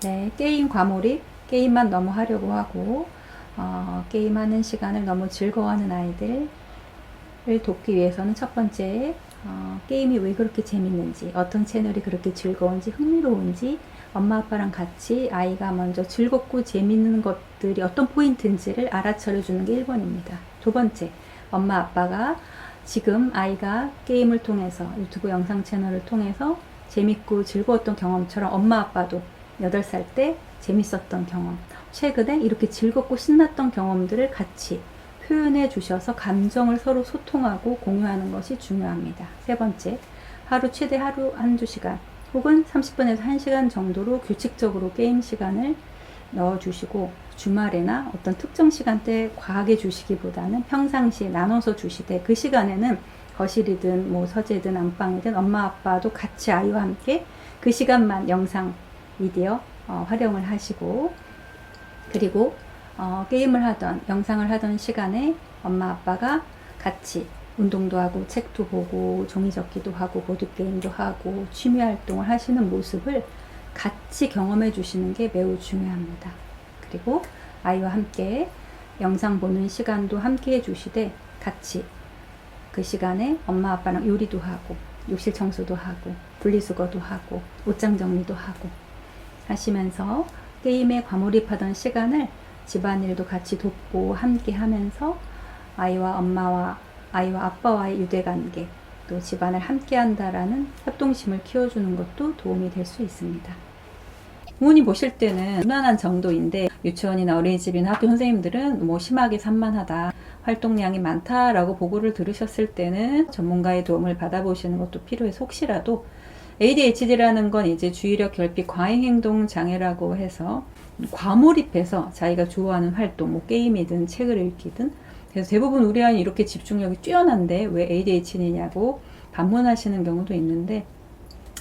네, 게임 과몰입, 게임만 너무 하려고 하고, 어, 게임하는 시간을 너무 즐거워하는 아이들을 돕기 위해서는 첫 번째, 어, 게임이 왜 그렇게 재밌는지, 어떤 채널이 그렇게 즐거운지, 흥미로운지, 엄마 아빠랑 같이 아이가 먼저 즐겁고 재밌는 것들이 어떤 포인트인지를 알아차려 주는 게 1번입니다. 두 번째, 엄마 아빠가 지금 아이가 게임을 통해서 유튜브 영상 채널을 통해서 재밌고 즐거웠던 경험처럼 엄마 아빠도 8살 때 재밌었던 경험, 최근에 이렇게 즐겁고 신났던 경험들을 같이 표현해 주셔서 감정을 서로 소통하고 공유하는 것이 중요합니다. 세 번째, 하루 최대 하루 한두 시간 혹은 30분에서 1시간 정도로 규칙적으로 게임 시간을 넣어 주시고 주말에나 어떤 특정 시간대에 과하게 주시기보다는 평상시에 나눠서 주시되 그 시간에는 거실이든 뭐 서재든 안방이든 엄마 아빠도 같이 아이와 함께 그 시간만 영상 미디어 어, 활용을 하시고 그리고 어, 게임을 하던 영상을 하던 시간에 엄마 아빠가 같이 운동도 하고 책도 보고 종이 접기도 하고 보드 게임도 하고 취미 활동을 하시는 모습을 같이 경험해 주시는 게 매우 중요합니다. 그리고 아이와 함께 영상 보는 시간도 함께 해 주시되 같이 그 시간에 엄마 아빠랑 요리도 하고 욕실 청소도 하고 분리수거도 하고 옷장 정리도 하고 하시면서 게임에 과몰입하던 시간을 집안일도 같이 돕고 함께 하면서 아이와 엄마와 아이와 아빠와의 유대관계 또 집안을 함께 한다라는 협동심을 키워주는 것도 도움이 될 수 있습니다. 부모님 보실 때는 무난한 정도인데 유치원이나 어린이집이나 학교 선생님들은 뭐 심하게 산만하다 활동량이 많다라고 보고를 들으셨을 때는 전문가의 도움을 받아보시는 것도 필요해서 혹시라도 ADHD라는 건 이제 주의력 결핍 과잉 행동 장애라고 해서 과몰입해서 자기가 좋아하는 활동, 뭐 게임이든 책을 읽기든 그래서 대부분 우리 아이 이렇게 집중력이 뛰어난데 왜 ADHD냐고 반문하시는 경우도 있는데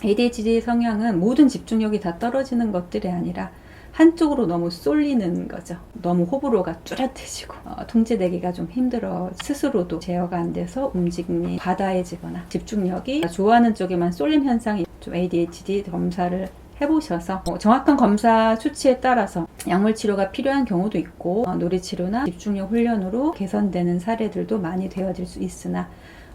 ADHD 성향은 모든 집중력이 다 떨어지는 것들이 아니라 한쪽으로 너무 쏠리는 거죠. 너무 호불호가 뚜렷해지고 어, 통제되기가 좀 힘들어 스스로도 제어가 안 돼서 움직임이 과다해지거나 집중력이 좋아하는 쪽에만 쏠림 현상이 좀 ADHD 검사를 해보셔서 어, 정확한 검사 수치에 따라서 약물 치료가 필요한 경우도 있고 어, 놀이 치료나 집중력 훈련으로 개선되는 사례들도 많이 되어질 수 있으나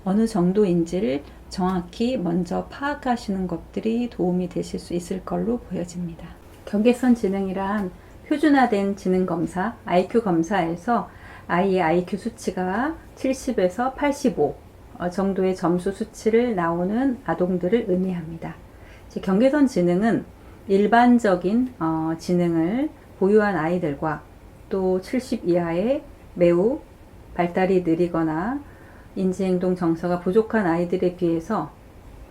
어느 정도인지를 정확히 먼저 파악하시는 것들이 도움이 되실 수 있을 걸로 보여집니다. 경계선 지능이란 표준화된 지능 검사, IQ 검사에서 아이의 IQ 수치가 70에서 85 어, 정도의 점수 수치를 나오는 아동들을 의미합니다. 경계선 지능은 일반적인 어, 지능을 보유한 아이들과 또 70 이하의 매우 발달이 느리거나 인지행동 정서가 부족한 아이들에 비해서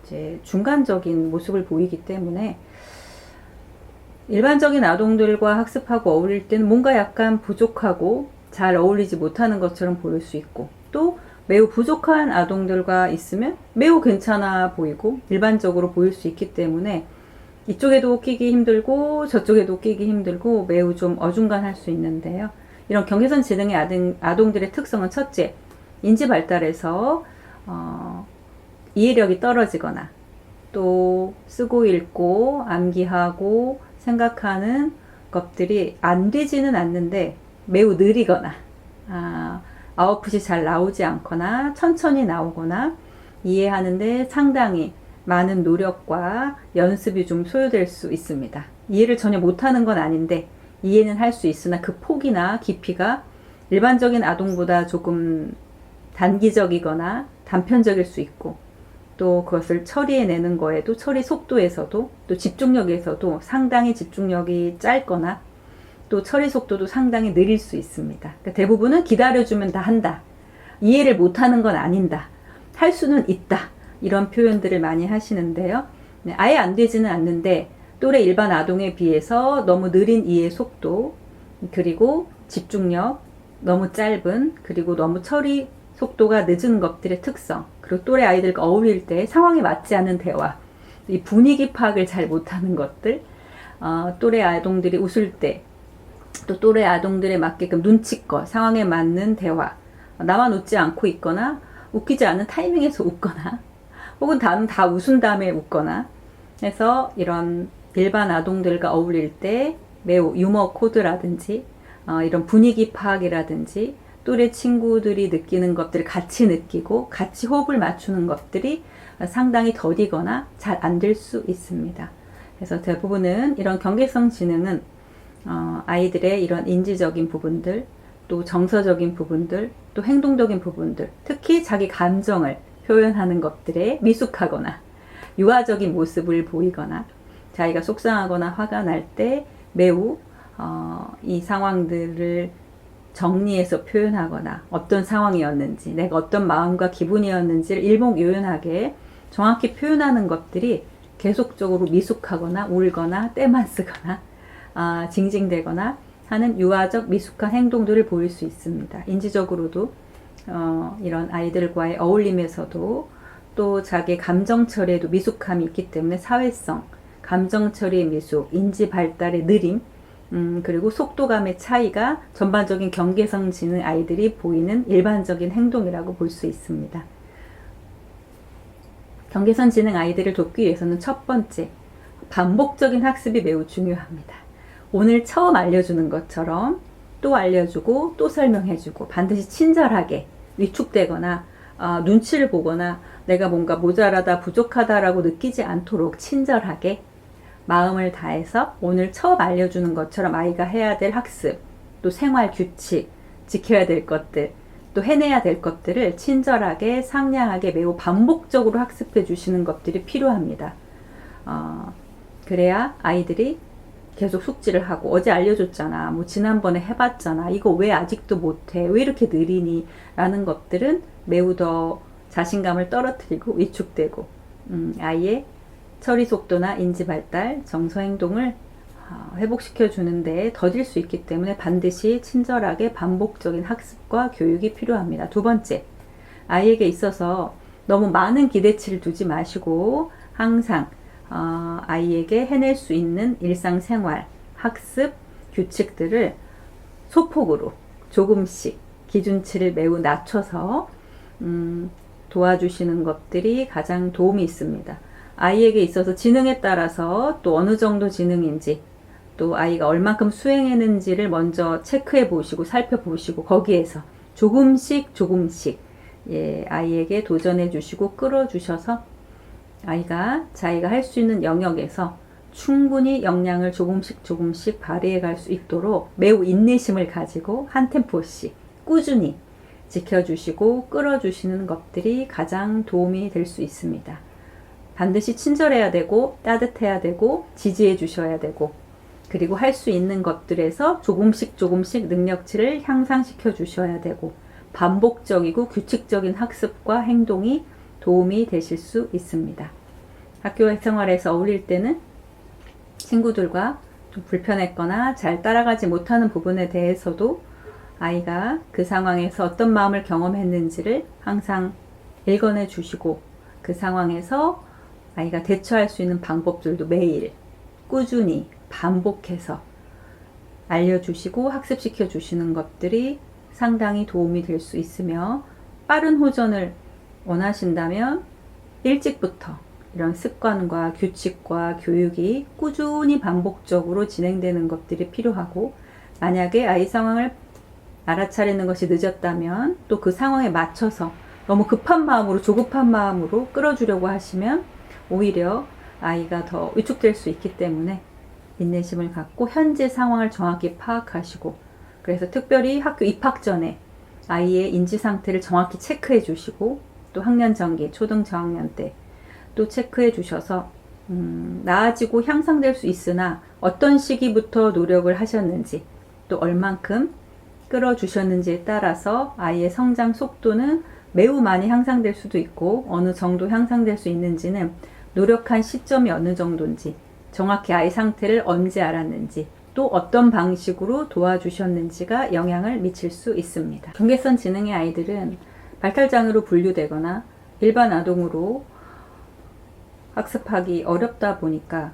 이제 중간적인 모습을 보이기 때문에 일반적인 아동들과 학습하고 어울릴 때는 뭔가 약간 부족하고 잘 어울리지 못하는 것처럼 보일 수 있고 또 매우 부족한 아동들과 있으면 매우 괜찮아 보이고 일반적으로 보일 수 있기 때문에 이쪽에도 끼기 힘들고 저쪽에도 끼기 힘들고 매우 좀 어중간할 수 있는데요. 이런 경계선 지능의 아동, 아동들의 특성은 첫째, 인지 발달에서 어, 이해력이 떨어지거나 또 쓰고 읽고 암기하고 생각하는 것들이 안 되지는 않는데 매우 느리거나 아, 아웃풋이 잘 나오지 않거나 천천히 나오거나 이해하는데 상당히 많은 노력과 연습이 좀 소요될 수 있습니다. 이해를 전혀 못하는 건 아닌데 이해는 할 수 있으나 그 폭이나 깊이가 일반적인 아동보다 조금 단기적이거나 단편적일 수 있고 또 그것을 처리해내는 거에도 처리 속도에서도 또 집중력에서도 상당히 집중력이 짧거나 또 처리 속도도 상당히 느릴 수 있습니다. 그러니까 대부분은 기다려주면 다 한다. 이해를 못하는 건 아닌다. 할 수는 있다. 이런 표현들을 많이 하시는데요. 네, 아예 안 되지는 않는데 또래 일반 아동에 비해서 너무 느린 이해 속도 그리고 집중력 너무 짧은 그리고 너무 처리 속도가 늦은 것들의 특성 그리고 또래 아이들과 어울릴 때 상황에 맞지 않은 대화 이 분위기 파악을 잘 못하는 것들 어, 또래 아동들이 웃을 때 또 또래 아동들에 맞게끔 눈치껏 상황에 맞는 대화 나만 웃지 않고 있거나 웃기지 않은 타이밍에서 웃거나 혹은 다는 다 웃은 다음에 웃거나 해서 이런 일반 아동들과 어울릴 때 매우 유머 코드라든지 어, 이런 분위기 파악이라든지 또래 친구들이 느끼는 것들을 같이 느끼고 같이 호흡을 맞추는 것들이 상당히 더디거나 잘 안 될 수 있습니다. 그래서 대부분은 이런 경계성 지능은 어, 아이들의 이런 인지적인 부분들, 또 정서적인 부분들, 또 행동적인 부분들, 특히 자기 감정을 표현하는 것들에 미숙하거나 유아적인 모습을 보이거나 자기가 속상하거나 화가 날 때 매우 어, 이 상황들을 정리해서 표현하거나 어떤 상황이었는지 내가 어떤 마음과 기분이었는지를 일목요연하게 정확히 표현하는 것들이 계속적으로 미숙하거나 울거나 때만 쓰거나 아, 징징대거나 하는 유아적 미숙한 행동들을 보일 수 있습니다. 인지적으로도 어, 이런 아이들과의 어울림에서도 또 자기 감정 처리에도 미숙함이 있기 때문에 사회성, 감정 처리의 미숙, 인지 발달의 느림, 음, 그리고 속도감의 차이가 전반적인 경계성 지능 아이들이 보이는 일반적인 행동이라고 볼 수 있습니다. 경계선 지능 아이들을 돕기 위해서는 첫 번째, 반복적인 학습이 매우 중요합니다. 오늘 처음 알려주는 것처럼 또 알려주고 또 설명해주고 반드시 친절하게 위축되거나 어, 눈치를 보거나 내가 뭔가 모자라다 부족하다라고 느끼지 않도록 친절하게 마음을 다해서 오늘 처음 알려주는 것처럼 아이가 해야 될 학습, 또 생활 규칙, 지켜야 될 것들, 또 해내야 될 것들을 친절하게 상냥하게 매우 반복적으로 학습해 주시는 것들이 필요합니다. 어, 그래야 아이들이 계속 숙지를 하고 어제 알려줬잖아. 뭐 지난번에 해봤잖아. 이거 왜 아직도 못해? 왜 이렇게 느리니? 라는 것들은 매우 더 자신감을 떨어뜨리고 위축되고 음, 아이의 처리 속도나 인지 발달, 정서 행동을 어, 회복시켜 주는데 더딜 수 있기 때문에 반드시 친절하게 반복적인 학습과 교육이 필요합니다. 두 번째, 아이에게 있어서 너무 많은 기대치를 두지 마시고 항상 어, 아이에게 해낼 수 있는 일상생활, 학습, 규칙들을 소폭으로 조금씩 기준치를 매우 낮춰서 음, 도와주시는 것들이 가장 도움이 있습니다. 아이에게 있어서 지능에 따라서 또 어느 정도 지능인지 또 아이가 얼만큼 수행했는지를 먼저 체크해 보시고 살펴보시고 거기에서 조금씩 조금씩 예, 아이에게 도전해 주시고 끌어 주셔서 아이가 자기가 할 수 있는 영역에서 충분히 역량을 조금씩 조금씩 발휘해 갈 수 있도록 매우 인내심을 가지고 한 템포씩 꾸준히 지켜주시고 끌어주시는 것들이 가장 도움이 될 수 있습니다. 반드시 친절해야 되고 따뜻해야 되고 지지해 주셔야 되고 그리고 할 수 있는 것들에서 조금씩 조금씩 능력치를 향상시켜 주셔야 되고 반복적이고 규칙적인 학습과 행동이 도움이 되실 수 있습니다. 학교 생활에서 어울릴 때는 친구들과 좀 불편했거나 잘 따라가지 못하는 부분에 대해서도 아이가 그 상황에서 어떤 마음을 경험했는지를 항상 읽어내 주시고 그 상황에서 아이가 대처할 수 있는 방법들도 매일 꾸준히 반복해서 알려주시고 학습시켜 주시는 것들이 상당히 도움이 될 수 있으며 빠른 호전을 원하신다면 일찍부터 이런 습관과 규칙과 교육이 꾸준히 반복적으로 진행되는 것들이 필요하고 만약에 아이 상황을 알아차리는 것이 늦었다면 또 그 상황에 맞춰서 너무 급한 마음으로 조급한 마음으로 끌어주려고 하시면 오히려 아이가 더 위축될 수 있기 때문에 인내심을 갖고 현재 상황을 정확히 파악하시고 그래서 특별히 학교 입학 전에 아이의 인지 상태를 정확히 체크해 주시고 또 학년 전기 초등 저학년 때 또 체크해 주셔서 음, 나아지고 향상될 수 있으나 어떤 시기부터 노력을 하셨는지 또 얼만큼 끌어주셨는지에 따라서 아이의 성장 속도는 매우 많이 향상될 수도 있고 어느 정도 향상될 수 있는지는 노력한 시점이 어느 정도인지 정확히 아이 상태를 언제 알았는지 또 어떤 방식으로 도와주셨는지가 영향을 미칠 수 있습니다. 경계선 지능의 아이들은 발달장애로 분류되거나 일반 아동으로 학습하기 어렵다 보니까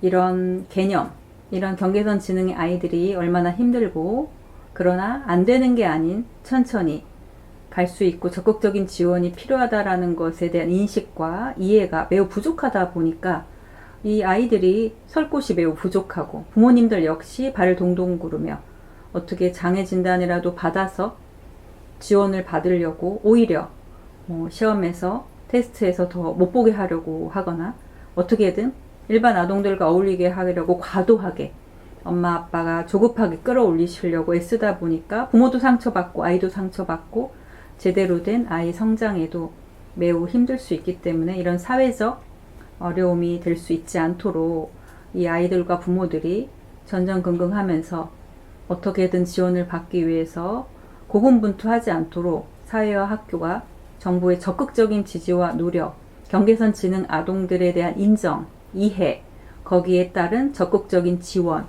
이런 개념, 이런 경계선 지능의 아이들이 얼마나 힘들고 그러나 안 되는 게 아닌 천천히 갈 수 있고 적극적인 지원이 필요하다라는 것에 대한 인식과 이해가 매우 부족하다 보니까 이 아이들이 설 곳이 매우 부족하고 부모님들 역시 발을 동동 구르며 어떻게 장애 진단이라도 받아서 지원을 받으려고 오히려 뭐 시험에서 테스트에서 더 못 보게 하려고 하거나 어떻게든 일반 아동들과 어울리게 하려고 과도하게 엄마 아빠가 조급하게 끌어올리시려고 애쓰다 보니까 부모도 상처받고 아이도 상처받고 제대로 된 아이 성장에도 매우 힘들 수 있기 때문에 이런 사회적 어려움이 될 수 있지 않도록 이 아이들과 부모들이 전전긍긍하면서 어떻게든 지원을 받기 위해서 고군분투하지 않도록 사회와 학교가 정부의 적극적인 지지와 노력, 경계선 지능 아동들에 대한 인정, 이해, 거기에 따른 적극적인 지원,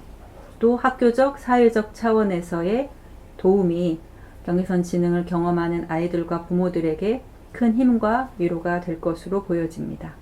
또 학교적, 사회적 차원에서의 도움이 경계선 지능을 경험하는 아이들과 부모들에게 큰 힘과 위로가 될 것으로 보여집니다.